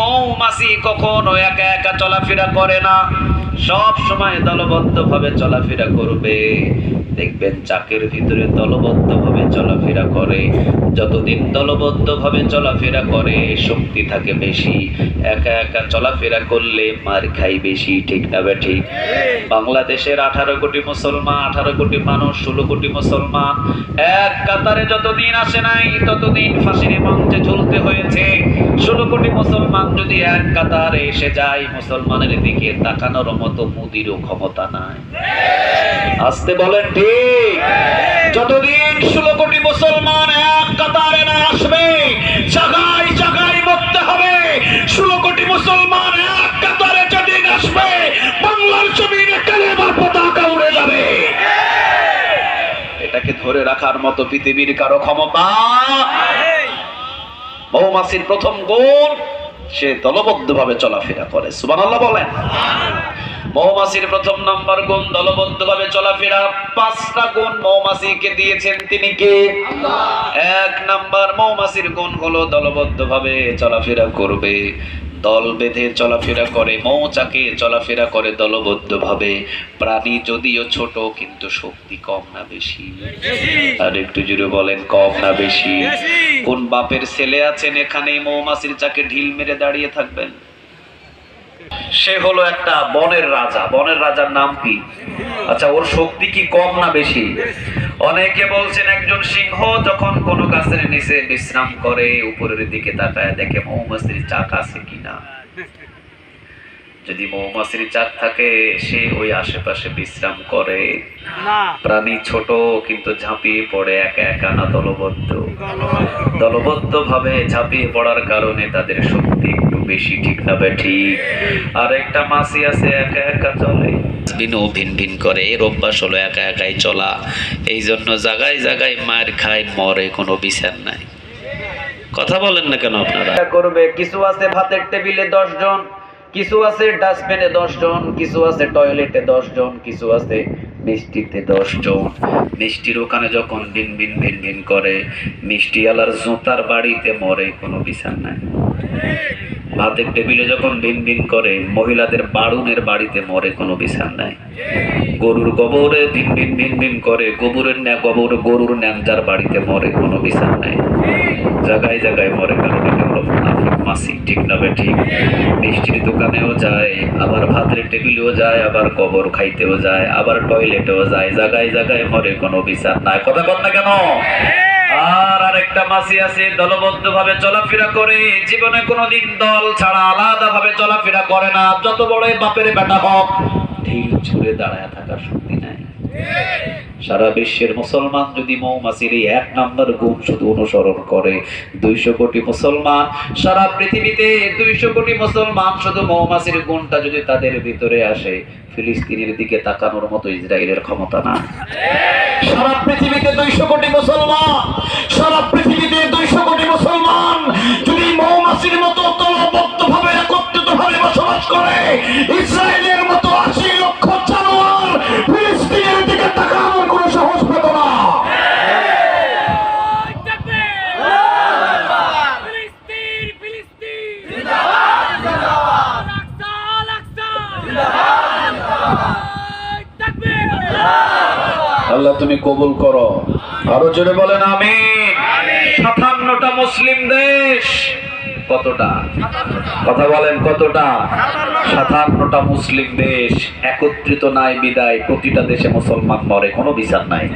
মৌমাছি কখনো একা একা চলাফেরা করে না। সব সময় দলবদ্ধ ভাবে চলাফেরা করবে। দেখবেন চাকের ভিতরে দলবদ্ধ ভাবে চলাফেরা করে। যতদিন দলবদ্ধ ভাবে চলাফেরা করে, শক্তি থাকে বেশি। একা একা চলাফেরা করলে মার খাই বেশি, ঠিক না ঠিক? বাংলাদেশের আঠারো কোটি মুসলমান, আঠারো কোটি মানুষ, ষোলো কোটি মুসলমান। এক কাতারে যতদিন আসে নাই, ততদিন ফাঁসির মঞ্চে ঝুলতে হয়েছে। ষোলো কোটি মুসলমান যদি এক কাতারে এসে যায়, মুসলমানের দিকে তাকানোর মতো মুদিরও ক্ষমতা নাই। আসতে বলেন ঠিক। যতদিন ষোলো কোটি মুসলমান এক কাতারে না আসবে জাগায় জাগায় মরতে হবে। ষোলো কোটি মুসলমান এক কাতারে যেদিন আসবে, বাংলার জমিনে কালেমার পতাকা উড়ে যাবে। এটাকে ধরে রাখার মতো পৃথিবীর কারও ক্ষমতা মৌমাছির প্রথম গুণ সে দলবদ্ধভাবে চলাফেরা করে। সুবহানাল্লাহ বলেন। মৌমাছির প্রথম নম্বর গুণ দলবদ্ধভাবে চলাফেরা, পাঁচটা গুণ মৌমাছিকে দিয়েছেন তিনি কে? এক নাম্বার মৌমাছির গুণ হলো দলবদ্ধভাবে চলাফেরা করবে। দল বেঁধে চলাফেরা করে, মৌচাকে চলাফেরা করে দলবদ্ধভাবে। প্রাণী যদিও ছোট, কিন্তু শক্তি কম না বেশি। আর একটু জুড়ে বলেন, কম না বেশি। কোন বাপের ছেলে আছেন এখানে মৌমাছির চাকে ঢিল মেরে দাঁড়িয়ে থাকবেন? সে হলো একটা বনের রাজা। বনের রাজার নাম কি? আচ্ছা ওর শক্তি কি কম না বেশি? অনেকে বলছেন একজন সিংহ যখন কোনো গাছের নিচে বিশ্রাম করে উপরের দিকে তাকায় দেখে মৌমাছির চাক আছে কিনা? যদি মৌমাছির চাক থাকে সে ওই আশেপাশে বিশ্রাম করে। প্রাণী ছোট কিন্তু ঝাঁপিয়ে পড়ে একা একা না দলবদ্ধ। দলবদ্ধ ভাবে ঝাঁপিয়ে পড়ার কারণে তাদের শক্তি বেশি ঠিক না বে ঠিক। আর একটা মাছি আছে, একা একা চলে। ভিনও ভিন ভিন করে এর অভ্যাস হলো একা একাই চলা। এই জন্য জায়গায় জায়গায় মার খায়, মরে কোনো বিচার নাই। কথা বলেন না কেন আপনারা? করবে, কিছু আছে ভাতের টেবিলে দশ জন কিছু আছে ডাস্টবিনে দশ জন কিছু আছে টয়লেটে দশ জন কিছু আছে মিষ্টিতে দশ জন মিষ্টির ওখানে যখন ভিন ভিন ভিন ভিন করে মিষ্টি আলার জুতার বাড়িতে মরে কোনো বিচার নাই। ভাতের টেবিলে যখন ভিন ভিন করে, মহিলাদের বাড়ুনের বাড়িতে মরে কোনো বিচার নাই। গরুর গোবরে ভিন ভিন ভিন ভিন করে, গোবরের ন্যা, গোবর, গরুর ন্যাংজার বাড়িতে মরে কোনো বিচার নাই। জায়গায় জায়গায় মরে, কারণ এটা ঠিক ঠিক মিষ্টির দোকানেও যায়, আবার ভাতের টেবিলেও যায়, আবার খাইতেও যায়, আবার টয়লেটেও যায় মরে কোনো নাই। কথা বল না কেন? আর আরেকটা মাসি আছে দলবদ্ধ ভাবে চলাফেরা করে। জীবনে কোনোদিন দল ছাড়া আলাদা ভাবে চলাফেরা করে না। যত বড়ই বাপের বেটা হোক, ঢিল ছুঁড়ে দাঁড়ায় থাকার শক্তি নাই। সারা বিশ্বের মুসলমান যদি মৌমাছির এই এক নম্বর গুণ শুধু অনুসরণ করে, দুইশো কোটি মুসলমান, সারা পৃথিবীতে দুইশো কোটি মুসলমান শুধু মৌমাছির গুণটা যদি তাদের ভিতরে আসে, ফিলিস্তিনের দিকে তাকানোর মতো ইসরায়েলের ক্ষমতা না সারা পৃথিবীতে দুইশো কোটি মুসলমান সারা পৃথিবীতে দুইশো কোটি মুসলমান আল্লাহ তুমি কবুল করো। আরও জোরে বলেন আমি সাতান্নটা মুসলিম দেশ। কতটা? কথা বলেন কতটা? সাতান্নটা মুসলিম দেশ। একত্রিত নাই বিদায় প্রতিটা দেশে মুসলমান মরে কোনো বিচার নাই।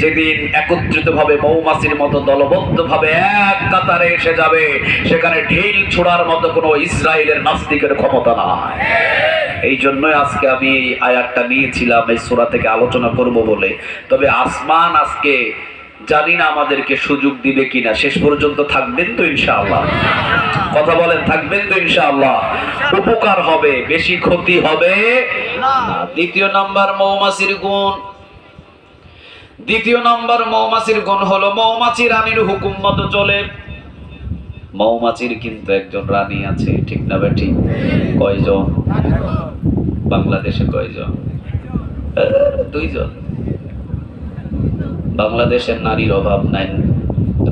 যেদিন একত্রিত ভাবে মৌমাছির মতো দলবদ্ধ ভাবে এক কাতারে এসে যাবে সেখানে ঢিল ছোড়ার মতো কোনো ইসরায়েলের নাস্তিকের ক্ষমতা নাই। এই জন্যই আজকে আমি এই আয়াতটা নিয়েছিলাম, এই সূরা থেকে আলোচনা করব বলে। তবে আসমান আজকে জানি না আমাদেরকে সুযোগ দিবে কিনা, শেষ পর্যন্ত থাকবেন তো ইনশাআল্লাহ। কথা বলেন, থাকবেন তো ইনশাআল্লাহ। উপকার হবে, বেশি ক্ষতি হবে দ্বিতীয় নাম্বার মৌমাছির গুণ। দ্বিতীয় নাম্বার মৌমাছির গুণ হলো মৌমাছি রানীর হুকুম মতো চলে। মৌমাছির কিন্তু একজন রানী আছে, ঠিক না বে ঠিক কয়জন? বাংলাদেশে কয়জন? দুইজন। বাংলাদেশের নারীর অভাব নাই।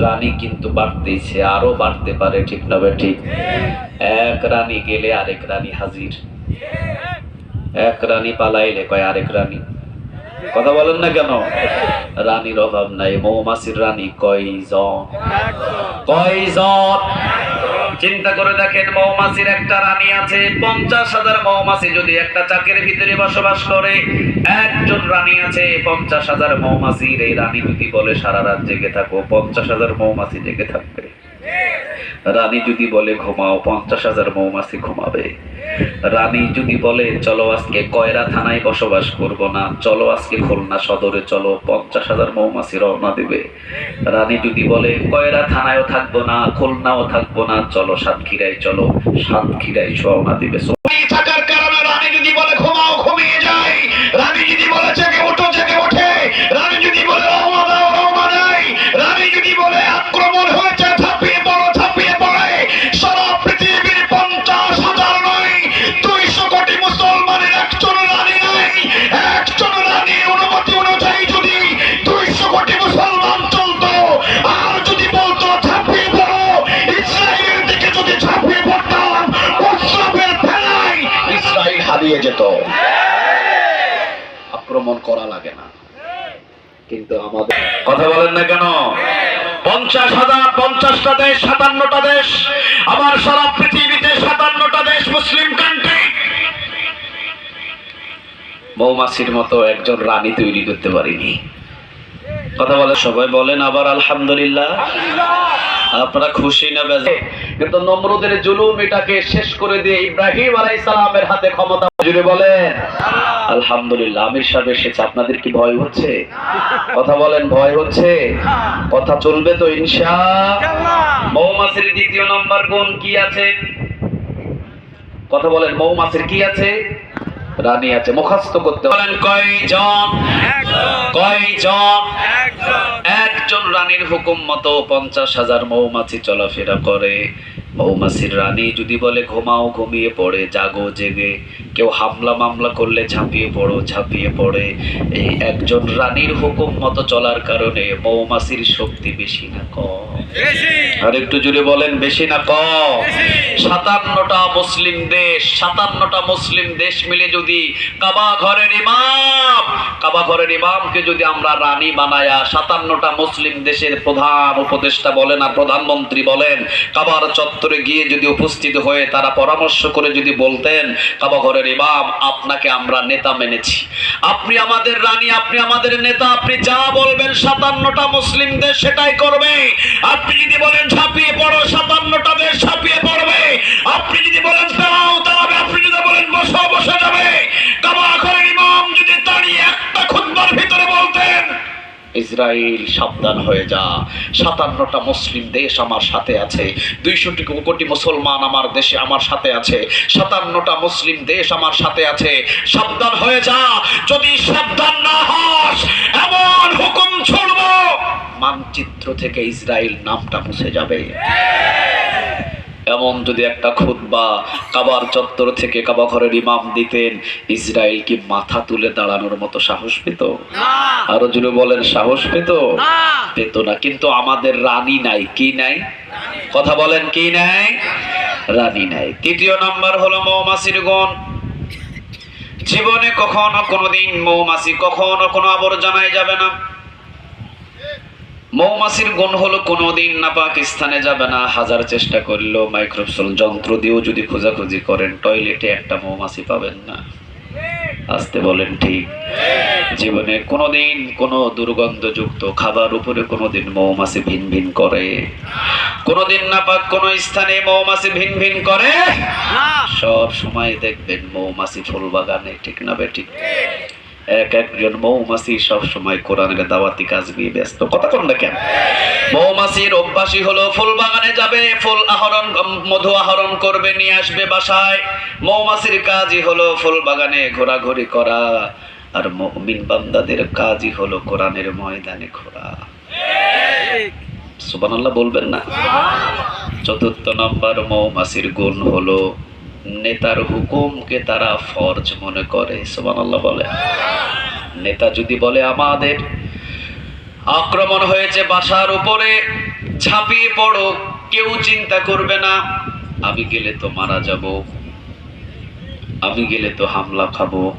রানী কিন্তু বাড়তেইছে আরও বাড়তে পারে, ঠিক না ঠিক। এক রানী গেলে আরেক রানী হাজির। এক রানী পালাইলে কয় আরেক রানী? কথা বলেন না কেন? রানীর অভাব নাই। মৌমাছির রানী কয়জন? কয়জন? চিন্তা করে দেখেন, মৌমাছির একটা রানী আছে, পঞ্চাশ হাজার মৌমাছি যদি একটা চাকের ভিতরে বসবাস করে, একজন রানী আছে, পঞ্চাশ হাজার মৌমাছির এই রানী যদি বলে সারা রাত জেগে থাকো, পঞ্চাশ হাজার মৌমাছি জেগে থাকবে। রানী যদি বলে ঘুমাও, পঞ্চাশ হাজার মৌমাছি ঘুমাবে। রানী যদি বলে, চলো আজকে কয়রা থানায় বসবাস করব না, চলো আজকে খুলনা সদরে চলো, পঞ্চাশ হাজার মৌমাছি রওনা দেবে। রানী যদি বলে, কয়রা থানায়ও থাকব না, খুলনাও থাকব না, চলো সাতক্ষীরায় চলো, সাতক্ষীরায় রওনা দিবে। হারিয়ে যেত। আক্রমণ করা লাগে না। কিন্তু আমাদের কথা বলেন না কেন? পঞ্চাশ হাজার, পঞ্চাশটা দেশ, সাতান্নটা দেশ আমার সারা পৃথিবীতে সাতান্নটা দেশ মুসলিম কান্ট্রি মৌমাছির মতো একজন রানী তৈরি করতে পারিনি। কথা বলে সবাই বলেন, আবার আলহামদুলিল্লাহ। আপনারা খুশি না বেজে? কিন্তু নমরুদের জুলুম এটাকে শেষ করে দিয়ে ইব্রাহিম আলাই সালামের হাতে ক্ষমতা জুড়ে বলেন। আলহামদুলিল্লাহ, আমির সাহেব এসেছে, আপনাদের কি ভয় হচ্ছে? কথা বলেন, ভয় হচ্ছে? কথা চলবে তো ইনশা। মৌমাছির দ্বিতীয় নম্বর গুণ কি আছে? কথা বলেন, মৌমাছির কি আছে? রানী আছে, মুখস্থ করতে বলেন কয়জন? কয়জন? একজন। রানীর হুকুম মতো পঞ্চাশ হাজার মৌমাছি চলাফেরা করে। মৌমাছির রানী যদি বলে ঘুমাও ঘুমিয়ে পড়ে জাগো জেগে। কেউ হামলা মামলা করলে ঝাঁপিয়ে পড়ো ঝাঁপিয়ে পড়ে। এই একজন রানীর হুকুম মতো চলার কারণে মৌমাছির শক্তি বেশি না কম। আর একটু জুড়ে বলেন বেশি না কম। সাতান্নটা মুসলিম দেশ সাতান্নটা মুসলিম দেশ মিলে যদি কাবা ঘরের ইমাম কাবা ঘরের ইমামকে যদি আমরা রানী বানায়া সাতান্নটা মুসলিম দেশের প্রধান উপদেষ্টা বলেন আর প্রধানমন্ত্রী বলেন কাবার চত্বরে গিয়ে যদি উপস্থিত হয়ে তারা পরামর্শ করে যদি বলতেন কাবা ঘরের ইমাম, আপনাকে আমরা নেতা মেনেছি। আপনি আমাদের রানী, আপনি আমাদের নেতা, আপনি যা বলবেন সাতান্নটা মুসলিম দেশ সেটাই করবে। আপনি যদি বলেন ঝাঁপিয়ে পড়ো, সাতান্নটা দেশ ঝাঁপিয়ে পড়বে। আপনি যদি বলেন দাঁড়াও, দাঁড়াবে। আপনি যদি বলেন বসো, বসে যাবে। কাবা ঘরের ইমাম যদি দাঁড়িয়ে একটা খুতবার ভিতরে বলতেন ইসরায়েল সাবধান হয়ে যা। সাতান্নটা মুসলিম দেশ আমার সাথে আছে। দুইশো কোটি মুসলমান আমার দেশে আমার সাথে আছে। সাতান্নটা মুসলিম দেশ আমার সাথে আছে। সাবধান হয়ে যা। যদি সাবধান না হস, এমন হুকুম ছুড়ব। মানচিত্র থেকে ইসরায়েল নামটা মুছে যাবে। এমন যদি একটা খুতবা কাবার চত্বর থেকে কাবা ঘরের ইমাম দিতেন ইসরায়েল কি মাথা তুলে দাঁড়ানোর মতো সাহস পেত? আরও জুড়ে বলেন সাহস পেত? পেত না কিন্তু আমাদের রানী নাই। কি নাই? কথা বলেন কি নাই? রানী নাই। তৃতীয় নাম্বার হলো মৌমাছির গুণ। জীবনে কখনো কোনোদিন মৌমাছি কখনো কোনো আবর্জনায় যাবে না। মৌমাছির গুণ হলো কোনোদিন না পাকিস্তানে যাবে না। হাজার চেষ্টা করলেও মাইক্রোফোন যন্ত্র দিয়েও যদি খোঁজাখুঁজি করেন টয়লেটে একটা মৌমাছি পাবেন না। আসতে বলেন ঠিক। জীবনে কোনোদিন কোনো দুর্গন্ধযুক্ত খাবার উপরে কোনোদিন মৌমাছি ভিন ভিন করে। কোনোদিন না পাক কোনো স্থানে মৌমাছি ভিন ভিন করে সব সময় দেখবেন মৌমাছি ফুল বাগানে ঠিক না বেঠিক এক একজন মৌমাছি সব সময় কোরআনের দাওয়াতি কাজ নিয়ে ব্যস্ত। কথা কোন? দেখেন মৌমাছির অভ্যাসী হলো ফুল বাগানে যাবে ফুল আহরণ মধু আহরণ করবে নিয়ে আসবে বাসায়। মৌমাছির কাজই হলো ফুল বাগানে ঘোরাঘুরি করা আর মুমিন বান্দাদের কাজই হলো কোরআনের ময়দানে ঘোরা। সুবহানাল্লাহ বলবেন না? চতুর্থ নম্বর মৌমাছির গুণ হলো নেতার হুকুমকে তারা ফরজ মনে করে সোমান আল্লাহ বলে। নেতা যদি বলে, আমাদের আক্রমণ হয়েছে বাসার উপরে, ঝাঁপিয়ে পড়ো, কেউ চিন্তা করবে না, আমি গেলে তো মারা যাব, আমি গেলে তো হামলা খাব।